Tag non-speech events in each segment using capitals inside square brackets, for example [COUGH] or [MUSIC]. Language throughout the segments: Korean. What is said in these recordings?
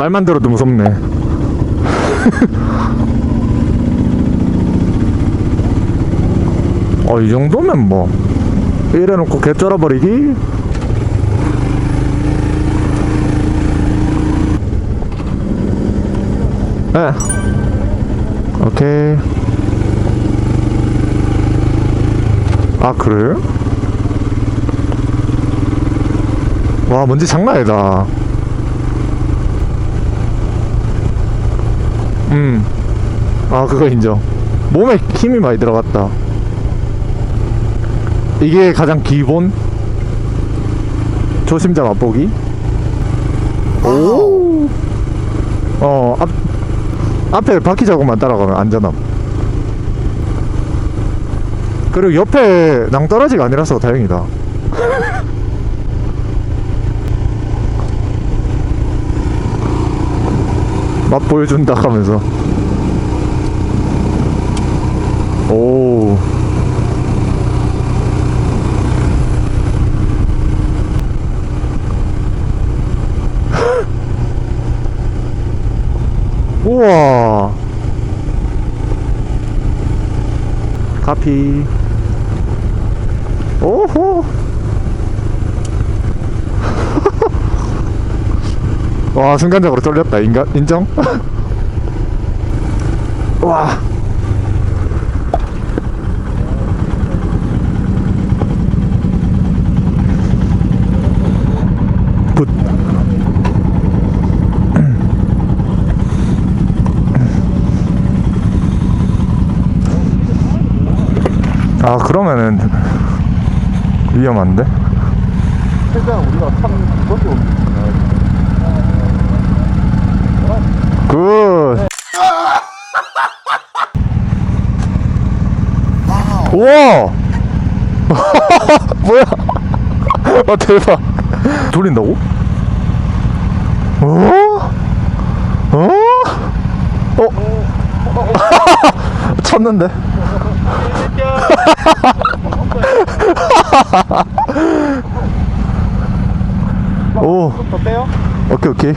말만 들어도 무섭네. [LAUGHS] 어, 이 정도면 뭐. 이래놓고 개 쩔어버리기? 네. 오케이. 아, 그래요? 와, 먼지 장난 아니다. 음. 아, 그거 인정. 몸에 힘이 많이 들어갔다. 이게 가장 기본? 조심자 맛보기? 오! 어, 앞, 앞에 바퀴 자국만 따라가면 안전함. 그리고 옆에 낭떠러지가 아니라서 다행이다. [LAUGHS] 맛 보여준다 하면서. 오. [LAUGHS] 우와. 카피. 오호. 와, 순간적으로 쫄렸다. 인간, 인정? [LAUGHS] 와. 굿. [CLEARS THROAT] 아, 그러면은 위험한데? 최대한 우리가 참 그것이 없는 우와! [LAUGHS] 뭐야? 아, 대박. 돌린다고? 어? 어? 어? [LAUGHS] 쳤는데? [LAUGHS] 오? 오케이, 오케이.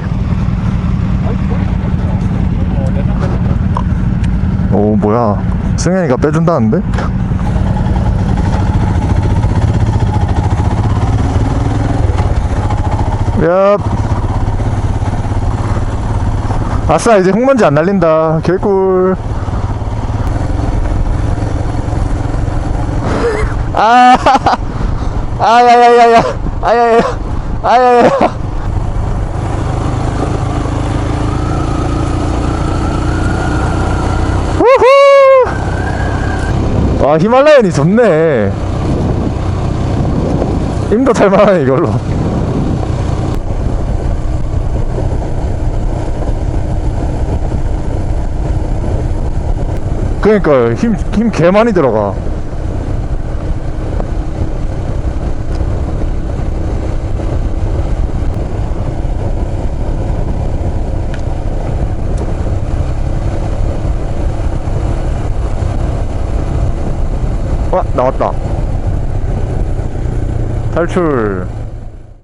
오, 뭐야. 승현이가 빼준다는데? 야. 아싸, 이제 흙먼지 안 날린다. 개꿀. [LAUGHS] 아, [LAUGHS] 아야야야야, 아야야야, 아야야야. 우후! 와, 히말라얀이 좋네. 힘도 탈만하네, 이걸로. 그러니까 힘, 힘 개 많이 들어가. 와, 나왔다. 탈출.